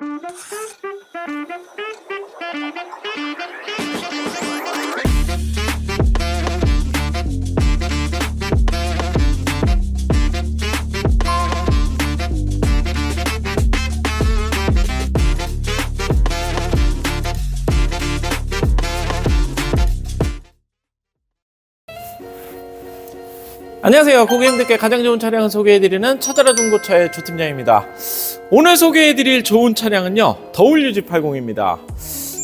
Thank you. 안녕하세요. 고객님들께 가장 좋은 차량을 소개해드리는 찾아라 중고차의 조팀장입니다. 오늘 소개해드릴 좋은 차량은요, WG80입니다.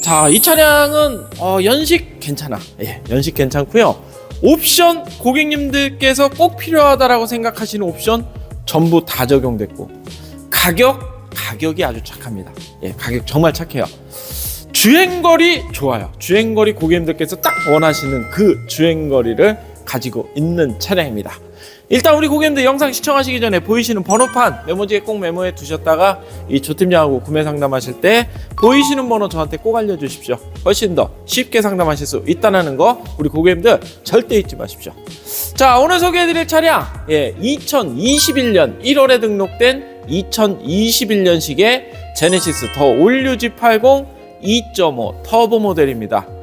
자, 이 차량은 어, 연식 괜찮아. 예, 연식 괜찮고요. 옵션 고객님들께서 꼭 필요하다라고 생각하시는 옵션 전부 다 적용됐고 가격 가격이 아주 착합니다. 예, 가격 정말 착해요. 주행거리 좋아요. 주행거리 고객님들께서 딱 원하시는 그 주행거리를 가지고 있는 차량입니다. 일단 우리 고객님들 영상 시청하시기 전에 보이시는 번호판 메모지에 꼭 메모해 두셨다가 이 조팀장하고 구매 상담하실 때 보이시는 번호 저한테 꼭 알려주십시오. 훨씬 더 쉽게 상담하실 수 있다는 거 우리 고객님들 절대 잊지 마십시오. 자 오늘 소개해드릴 차량 예 2021년 1월에 등록된 2021년식의 제네시스 더 올류지 80 2.5 터보 모델입니다.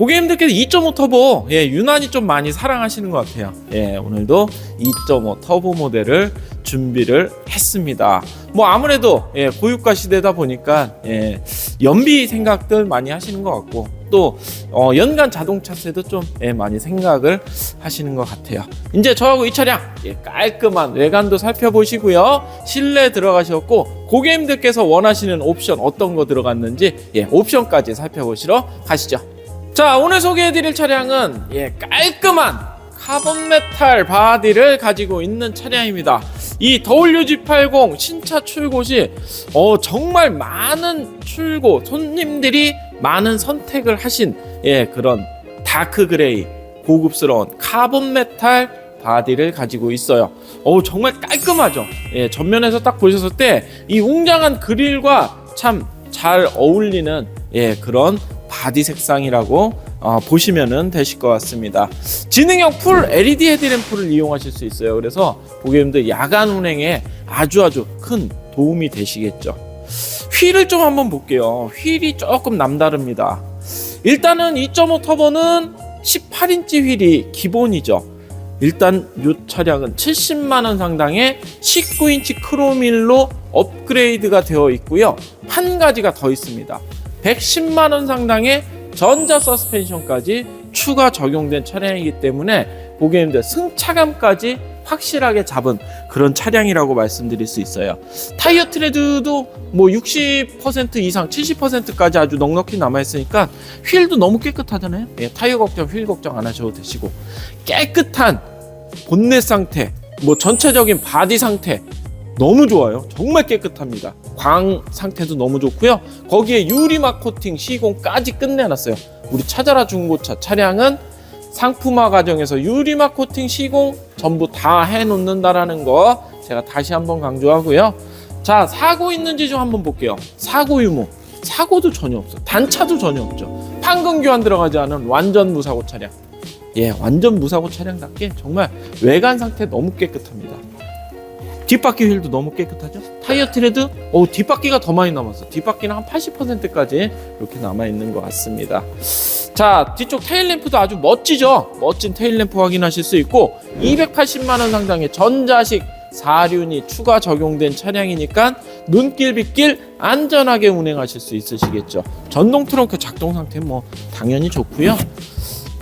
고객님들께서 2.5 터보 예, 유난히 좀 많이 사랑하시는 것 같아요. 예, 오늘도 2.5 터보 모델을 준비를 했습니다. 뭐 아무래도 예, 고유가 시대다 보니까 예, 연비 생각들 많이 하시는 것 같고 또 어, 연간 자동차세도 좀 예, 많이 생각을 하시는 것 같아요. 이제 저하고 이 차량 예, 깔끔한 외관도 살펴보시고요. 실내 들어가셨고 고객님들께서 원하시는 옵션 어떤 거 들어갔는지 예, 옵션까지 살펴보시러 가시죠. 자 오늘 소개해드릴 차량은 예, 깔끔한 카본 메탈 바디를 가지고 있는 차량입니다. 이 WG80 신차 출고 시 어, 정말 많은 출고 손님들이 많은 선택을 하신 예, 그런 다크 그레이 고급스러운 카본 메탈 바디를 가지고 있어요. 어 정말 깔끔하죠. 예, 전면에서 딱 보셨을 때 이 웅장한 그릴과 참 잘 어울리는 예, 그런 바디 색상이라고 어, 보시면은 되실 것 같습니다. 지능형 풀 LED 헤드램프를 이용하실 수 있어요. 그래서 고객님들 야간 운행에 아주 아주 큰 도움이 되시겠죠. 휠을 좀 한번 볼게요. 휠이 조금 남다릅니다. 일단은 2.5 터보는 18인치 휠이 기본이죠. 일단 이 차량은 70만 원 상당의 19인치 크로밀로 업그레이드가 되어 있고요. 한 가지가 더 있습니다. 110만 원 상당의 전자 서스펜션까지 추가 적용된 차량이기 때문에 고객님들 승차감까지 확실하게 잡은 그런 차량이라고 말씀드릴 수 있어요. 타이어 트레드도 뭐 60% 이상, 70%까지 아주 넉넉히 남아 있으니까 휠도 너무 깨끗하잖아요. 예, 타이어 걱정, 휠 걱정 안 하셔도 되시고 깨끗한 본넷 상태, 뭐 전체적인 바디 상태 너무 좋아요. 정말 깨끗합니다. 광 상태도 너무 좋고요. 거기에 유리막 코팅 시공까지 끝내놨어요. 우리 찾아라 중고차 차량은 상품화 과정에서 유리막 코팅 시공 전부 다 해놓는다라는 거 제가 다시 한번 강조하고요. 자 사고 있는지 좀 한번 볼게요. 사고 유무 사고도 전혀 없어. 단차도 전혀 없죠. 판금 교환 들어가지 않은 완전 무사고 차량. 예, 완전 무사고 차량답게 정말 외관 상태 너무 깨끗합니다. 뒷바퀴 휠도 너무 깨끗하죠? 타이어 트레드? 어 뒷바퀴가 더 많이 남았어. 뒷바퀴는 한 80%까지 이렇게 남아 있는 것 같습니다. 자, 뒤쪽 테일 램프도 아주 멋지죠? 멋진 테일 램프 확인하실 수 있고 280만 원 상당의 전자식 사륜이 추가 적용된 차량이니까 눈길 빗길 안전하게 운행하실 수 있으시겠죠. 전동 트렁크 작동 상태 뭐 당연히 좋고요.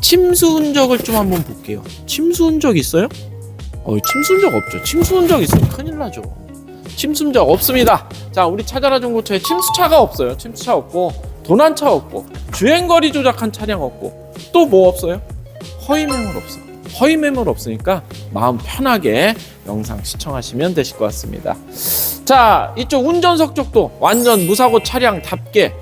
침수 흔적을 좀 한번 볼게요. 침수 흔적 있어요? 어, 침수 흔적 없죠. 침수 흔적 있으면 큰일 나죠. 침수 흔적 없습니다. 자, 우리 찾아라 중고차에 침수차가 없어요. 침수차 없고 도난차 없고 주행거리 조작한 차량 없고 또 뭐 없어요? 허위 매물 없어. 허위 매물 없으니까 마음 편하게 영상 시청하시면 되실 것 같습니다. 자, 이쪽 운전석 쪽도 완전 무사고 차량답게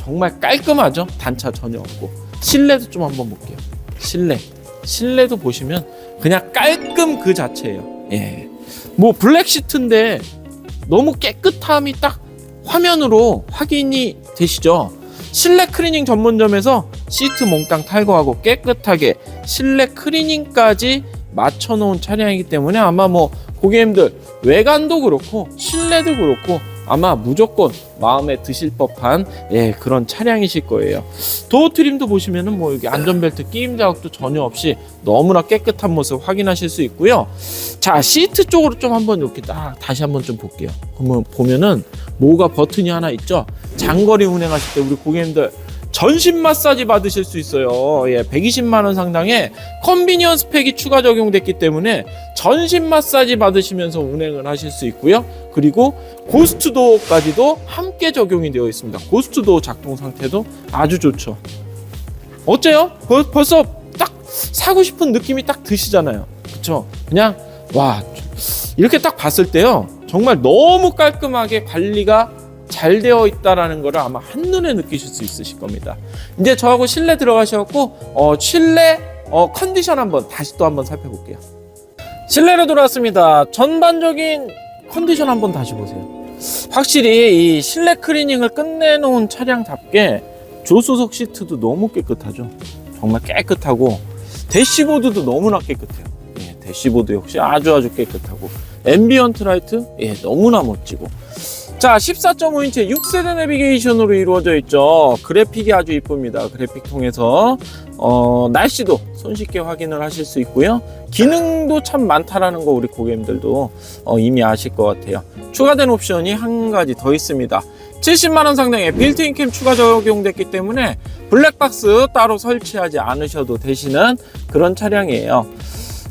정말 깔끔하죠? 단차 전혀 없고 실내도 좀 한번 볼게요. 실내. 실내도 보시면 그냥 깔끔 그 자체예요. 예. 뭐 블랙 시트인데 너무 깨끗함이 딱 화면으로 확인이 되시죠? 실내 클리닝 전문점에서 시트 몽땅 탈거하고 깨끗하게 실내 클리닝까지 맞춰놓은 차량이기 때문에 아마 뭐 고객님들 외관도 그렇고 실내도 그렇고 아마 무조건 마음에 드실 법한 예, 그런 차량이실 거예요. 도어 트림도 보시면은 뭐 여기 안전벨트 끼임 자국도 전혀 없이 너무나 깨끗한 모습 확인하실 수 있고요. 자, 시트 쪽으로 좀 한번 이렇게 딱 다시 한번 좀 볼게요. 그러면 보면은 뭐가 버튼이 하나 있죠. 장거리 운행하실 때 우리 고객님들 전신 마사지 받으실 수 있어요. 예, 120만 원 상당의 컨비니언스 팩이 추가 적용됐기 때문에 전신 마사지 받으시면서 운행을 하실 수 있고요. 그리고 고스트 도어까지도 함께 적용이 되어 있습니다. 고스트 도어 작동 상태도 아주 좋죠. 어째요? 벌, 벌써 딱 사고 싶은 느낌이 딱 드시잖아요. 그쵸? 그냥 와 이렇게 딱 봤을 때요. 정말 너무 깔끔하게 관리가 잘 되어 있다라는 거를 아마 한눈에 느끼실 수 있으실 겁니다. 이제 저하고 실내 들어가셔갖고 어, 실내 어, 컨디션 한번 다시 또 한번 살펴볼게요. 실내로 돌아왔습니다. 전반적인 컨디션 한번 다시 보세요. 확실히 이 실내 클리닝을 끝내놓은 차량답게 조수석 시트도 너무 깨끗하죠. 정말 깨끗하고 대시보드도 너무나 깨끗해요. 예, 대시보드 역시 아주 아주 깨끗하고 앰비언트 라이트 예, 너무나 멋지고 자 14.5인치 6세대 내비게이션으로 이루어져 있죠. 그래픽이 아주 이쁩니다. 그래픽 통해서 어, 날씨도 손쉽게 확인을 하실 수 있고요. 기능도 참 많다라는 거 우리 고객님들도 어, 이미 아실 것 같아요. 추가된 옵션이 한 가지 더 있습니다. 70만원 상당의 빌트인 캠 추가 적용됐기 때문에 블랙박스 따로 설치하지 않으셔도 되시는 그런 차량이에요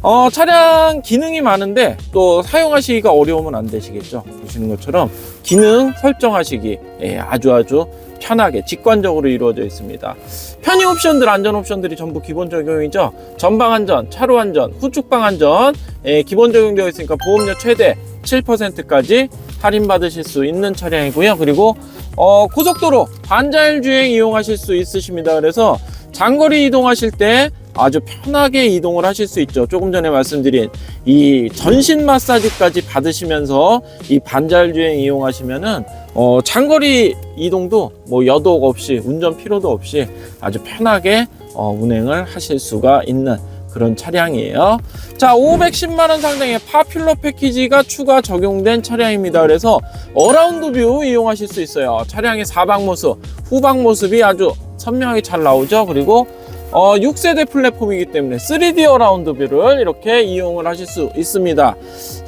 어, 차량 기능이 많은데 또 사용하시기가 어려우면 안 되시겠죠. 보시는 것처럼 기능 설정하시기 예, 아주 아주 편하게 직관적으로 이루어져 있습니다. 편의 옵션들, 안전 옵션들이 전부 기본 적용이죠. 전방 안전, 차로 안전, 후측방 안전 예, 기본 적용되어 있으니까 보험료 최대 7%까지 할인 받으실 수 있는 차량이고요. 그리고 어, 고속도로 반자율 주행 이용하실 수 있으십니다. 그래서 장거리 이동하실 때 아주 편하게 이동을 하실 수 있죠. 조금 전에 말씀드린 이 전신 마사지까지 받으시면서 이 반자율 주행 이용하시면은 어, 장거리 이동도 뭐 여독 없이 운전 피로도 없이 아주 편하게 어, 운행을 하실 수가 있는 그런 차량이에요. 자, 510만 원 상당의 파퓰러 패키지가 추가 적용된 차량입니다. 그래서 어라운드 뷰 이용하실 수 있어요. 차량의 사방 모습, 후방 모습이 아주 선명하게 잘 나오죠. 그리고 어, 6세대 플랫폼이기 때문에 3D 어라운드 뷰를 이렇게 이용을 하실 수 있습니다.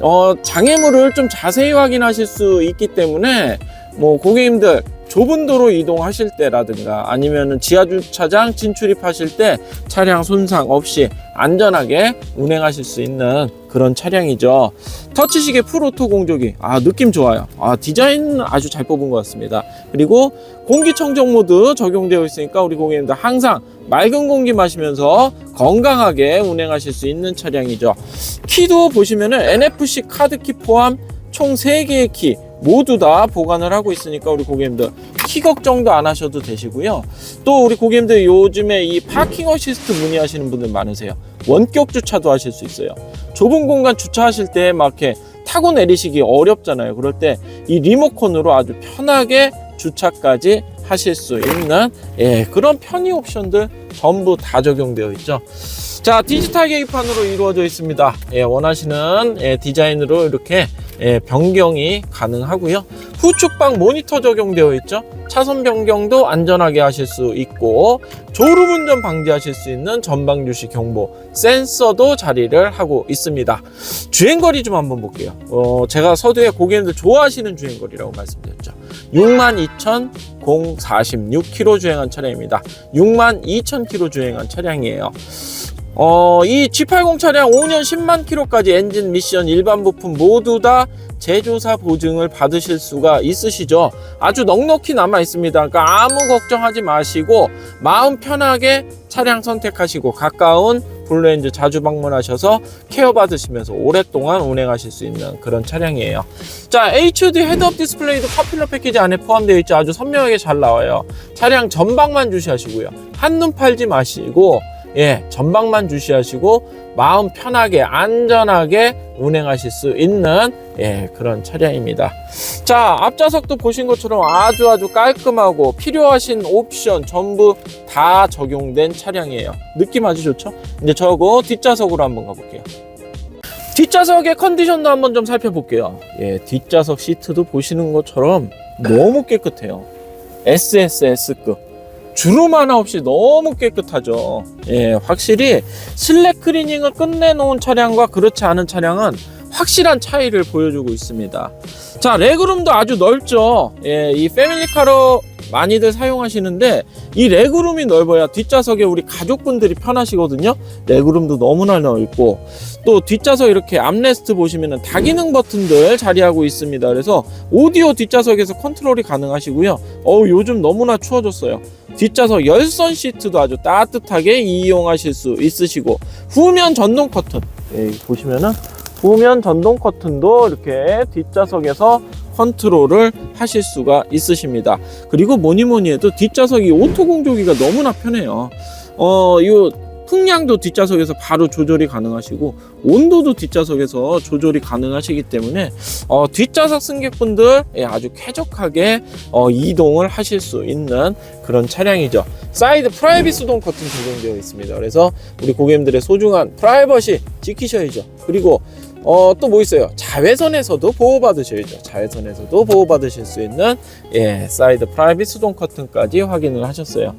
어, 장애물을 좀 자세히 확인하실 수 있기 때문에 뭐 고객님들 좁은 도로 이동하실 때라든가 아니면 지하 주차장 진출입하실 때 차량 손상 없이 안전하게 운행하실 수 있는 그런 차량이죠. 터치식의 풀오토 공조기, 아 느낌 좋아요. 아 디자인 아주 잘 뽑은 것 같습니다. 그리고 공기청정 모드 적용되어 있으니까 우리 고객님들 항상 맑은 공기 마시면서 건강하게 운행하실 수 있는 차량이죠. 키도 보시면은 NFC 카드키 포함 총 3개의 키 모두 다 보관을 하고 있으니까 우리 고객님들 키 걱정도 안 하셔도 되시고요. 또 우리 고객님들 요즘에 이 파킹 어시스트 문의하시는 분들 많으세요. 원격 주차도 하실 수 있어요. 좁은 공간 주차하실 때 막 이렇게 타고 내리시기 어렵잖아요. 그럴 때 이 리모컨으로 아주 편하게 주차까지 하실 수 있는 예, 그런 편의 옵션들 전부 다 적용되어 있죠. 자, 디지털 계기판으로 이루어져 있습니다. 예, 원하시는 예, 디자인으로 이렇게 예, 변경이 가능하고요. 후측방 모니터 적용되어 있죠. 차선 변경도 안전하게 하실 수 있고 졸음 운전 방지하실 수 있는 전방 주시 경보 센서도 자리를 하고 있습니다. 주행거리 좀 한번 볼게요. 어, 제가 서두에 고객님들 좋아하시는 주행거리라고 말씀드렸죠. 62,046km 주행한 차량입니다. 62,000km 주행한 차량이에요. 어, 이 G80 차량 5년 10만 킬로까지 엔진 미션 일반 부품 모두 다 제조사 보증을 받으실 수가 있으시죠. 아주 넉넉히 남아 있습니다. 그러니까 아무 걱정하지 마시고 마음 편하게 차량 선택하시고 가까운 블루엔즈 자주 방문하셔서 케어 받으시면서 오랫동안 운행하실 수 있는 그런 차량이에요. 자, HD 헤드업 디스플레이도 파퓰러 패키지 안에 포함되어 있죠. 아주 선명하게 잘 나와요. 차량 전방만 주시하시고요. 한눈 팔지 마시고 예, 전방만 주시하시고 마음 편하게 안전하게 운행하실 수 있는 예, 그런 차량입니다. 자, 앞좌석도 보신 것처럼 아주 아주 깔끔하고 필요하신 옵션 전부 다 적용된 차량이에요. 느낌 아주 좋죠? 이제 저거 뒷좌석으로 한번 가볼게요. 뒷좌석의 컨디션도 한번 좀 살펴볼게요. 예, 뒷좌석 시트도 보시는 것처럼 너무 깨끗해요. SSS급. 주름 하나 없이 너무 깨끗하죠. 예, 확실히 실내 클리닝을 끝내놓은 차량과 그렇지 않은 차량은 확실한 차이를 보여주고 있습니다. 자, 레그룸도 아주 넓죠. 예, 이 패밀리카로 많이들 사용하시는데 이 레그룸이 넓어야 뒷좌석에 우리 가족분들이 편하시거든요. 레그룸도 너무나 넓고 또 뒷좌석 이렇게 암레스트 보시면은 다기능 버튼들 자리하고 있습니다. 그래서 오디오 뒷좌석에서 컨트롤이 가능하시고요. 어우 요즘 너무나 추워졌어요. 뒷좌석 열선 시트도 아주 따뜻하게 이용하실 수 있으시고 후면 전동 커튼 예, 보시면은 후면 전동 커튼도 이렇게 뒷좌석에서 컨트롤을 하실 수가 있으십니다. 그리고 뭐니 뭐니 해도 뒷좌석이 오토 공조기가 너무나 편해요. 어, 이 풍량도 뒷좌석에서 바로 조절이 가능하시고 온도도 뒷좌석에서 조절이 가능하시기 때문에 어, 뒷좌석 승객분들 예, 아주 쾌적하게 어, 이동을 하실 수 있는 그런 차량이죠. 사이드 프라이빗 수동 커튼 적용되어 있습니다. 그래서 우리 고객님들의 소중한 프라이버시 지키셔야죠. 그리고 어, 또 뭐 있어요? 자외선에서도 보호받으셔야죠. 자외선에서도 보호받으실 수 있는 예, 사이드 프라이빗 수동 커튼까지 확인을 하셨어요.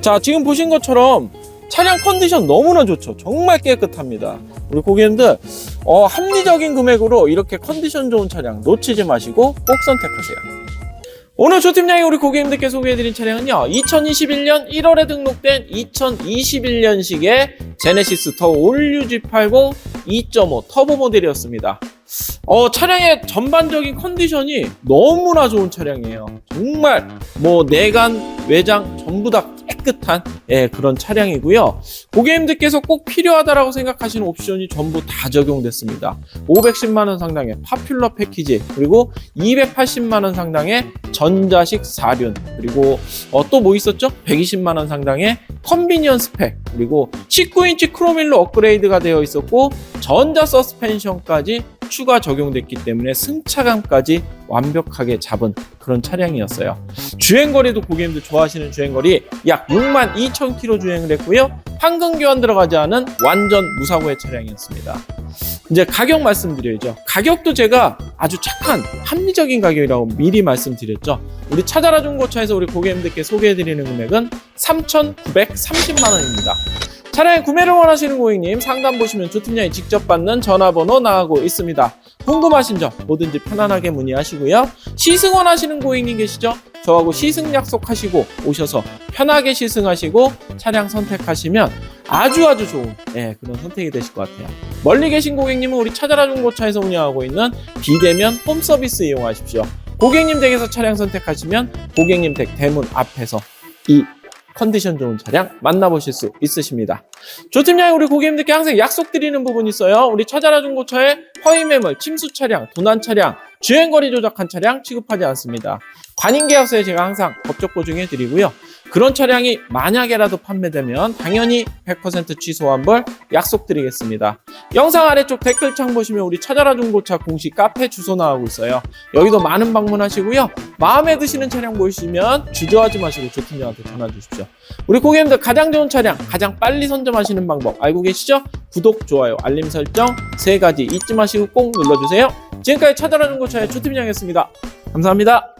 자, 지금 보신 것처럼 차량 컨디션 너무나 좋죠. 정말 깨끗합니다. 우리 고객님들 어, 합리적인 금액으로 이렇게 컨디션 좋은 차량 놓치지 마시고 꼭 선택하세요. 오늘 조팀장이 우리 고객님들께 소개해드린 차량은요 2021년 1월에 등록된 2021년식의 제네시스 더 올류 G80 2.5 터보 모델이었습니다. 어, 차량의 전반적인 컨디션이 너무나 좋은 차량이에요. 정말 뭐 내관 외장 전부 다 깨끗한 예, 그런 차량이고요 고객님들께서 꼭 필요하다라고 생각하시는 옵션이 전부 다 적용됐습니다 510만 원 상당의 파퓰러 패키지 그리고 280만 원 상당의 전자식 사륜 그리고 어, 또 뭐 있었죠? 120만 원 상당의 컨비니언스 팩 그리고 19인치 크로밀로 업그레이드가 되어 있었고 전자 서스펜션까지 추가 적용됐기 때문에 승차감까지 완벽하게 잡은 그런 차량이었어요. 주행거리도 고객님들 좋아하시는 주행거리 약 6만 2천 킬로 주행을 했고요. 황금 교환 들어가지 않은 완전 무사고의 차량이었습니다. 이제 가격 말씀드려야죠. 가격도 제가 아주 착한 합리적인 가격이라고 미리 말씀드렸죠. 우리 찾아라 중고차에서 우리 고객님들께 소개해드리는 금액은 3,930만 원입니다. 차량의 구매를 원하시는 고객님 상담 보시면 조팀장이 직접 받는 전화번호 나가고 있습니다. 궁금하신 점 뭐든지 편안하게 문의하시고요. 시승 원 하시는 고객님 계시죠? 저하고 시승 약속하시고 오셔서 편하게 시승하시고 차량 선택하시면 아주 아주 좋은 예, 그런 선택이 되실 것 같아요. 멀리 계신 고객님은 우리 찾아라 중고차에서 운영하고 있는 비대면 홈 서비스 이용하십시오. 고객님 댁에서 차량 선택하시면 고객님 댁 대문 앞에서 이 컨디션 좋은 차량 만나보실 수 있으십니다. 조팀장이 우리 고객님들께 항상 약속드리는 부분이 있어요. 우리 찾아라 중고차에 허위 매물, 침수 차량, 도난 차량, 주행거리 조작한 차량 취급하지 않습니다. 관인계약서에 제가 항상 법적 보증해 드리고요. 그런 차량이 만약에라도 판매되면 당연히 100% 취소 환불 약속드리겠습니다. 영상 아래쪽 댓글창 보시면 우리 찾아라 중고차 공식 카페 주소 나오고 있어요. 여기도 많은 방문하시고요. 마음에 드시는 차량 보이시면 주저하지 마시고 조팀장한테 전화 주십시오. 우리 고객님들 가장 좋은 차량 가장 빨리 선점하시는 방법 알고 계시죠? 구독, 좋아요, 알림 설정 세 가지 잊지 마시고 꼭 눌러주세요. 지금까지 찾아라 중고차의 조팀장이었습니다. 감사합니다.